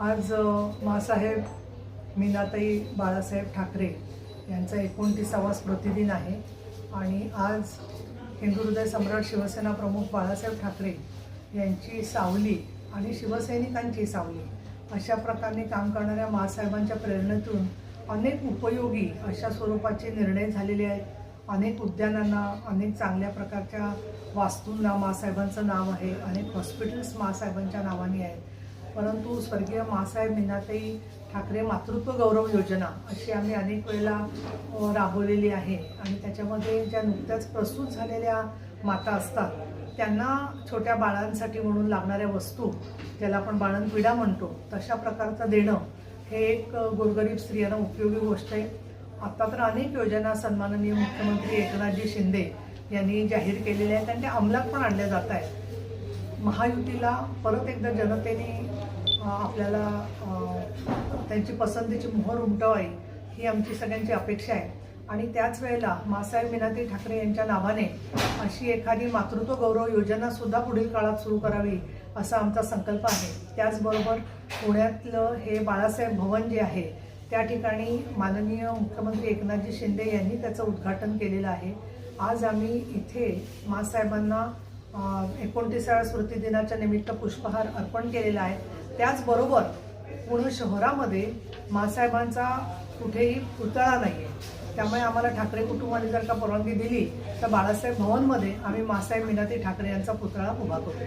आज अ, मासाहेब मीनाताई बाळासाहेब ठाकरे यांचा एकोणतीसावा स्मृतिदिन आहे आणि आज हिंदू हृदय सम्राट शिवसेना प्रमुख बाळासाहेब ठाकरे यांची सावली आणि शिवसैनिकांची सावली अशा प्रकारे काम करणाऱ्या मासाहेबांच्या प्रेरणेतून अनेक उपयोगी अशा स्वरूपाचे निर्णय झालेले आहेत. अनेक उद्यानांना अनेक चांगल्या प्रकारच्या वास्तूंना मासाहेबांचं नाव आहे. अनेक हॉस्पिटल्स मासाहेबांच्या नावाने आहेत. परंतु स्वर्गीय मासाहेब मीनाताई ठाकरे मातृत्व गौरव योजना अशी आम्ही अनेक वेळेला राबवलेली आहे. आणि त्याच्यामध्ये ज्या नुकत्याच प्रस्तुत झालेल्या माता असतात त्यांना छोट्या बाळांसाठी म्हणून लागणाऱ्या वस्तू ज्याला आपण बाळंतविडा म्हणतो तशा प्रकारचं देणं हे एक गोरगरीब स्त्रियांना उपयोगी गोष्ट आहे. आता तर अनेक योजना सन्माननीय मुख्यमंत्री एकनाथजी शिंदे यांनी जाहीर केलेल्या आहेत आणि त्या अंमलात पण आणल्या जात आहेत. महायुतीला परत एकदा जनतेने आपल्याला त्यांची पसंतीची मोहर उमटवावी ही आमची सगळ्यांची अपेक्षा आहे. आणि त्याच वेळेला मासाहेब मीनाती ठाकरे यांच्या नावाने अशी एखादी मातृत्व गौरव योजना सुद्धा पुढील काळात सुरू करावी असा आमचा संकल्प आहे. त्याचबरोबर पुण्यातलं हे बाळासाहेब भवन जे आहे त्या ठिकाणी माननीय मुख्यमंत्री एकनाथजी शिंदे यांनी त्याचं उद्घाटन केलेलं आहे. आज आम्ही इथे मासाहेबांना एकोणतीसाव्या स्मृती दिनाच्या निमित्त पुष्पहार अर्पण केलेला आहे. त्याचबरोबर पुणे शहरामध्ये मासाहेबांचा कुठेही पुतळा नाही आहे त्यामुळे आम्हाला ठाकरे कुटुंबाने जर का परवानगी दिली तर बाळासाहेब भवनमध्ये आम्ही मासाहेब मीनाती ठाकरे यांचा पुतळा उभा करू.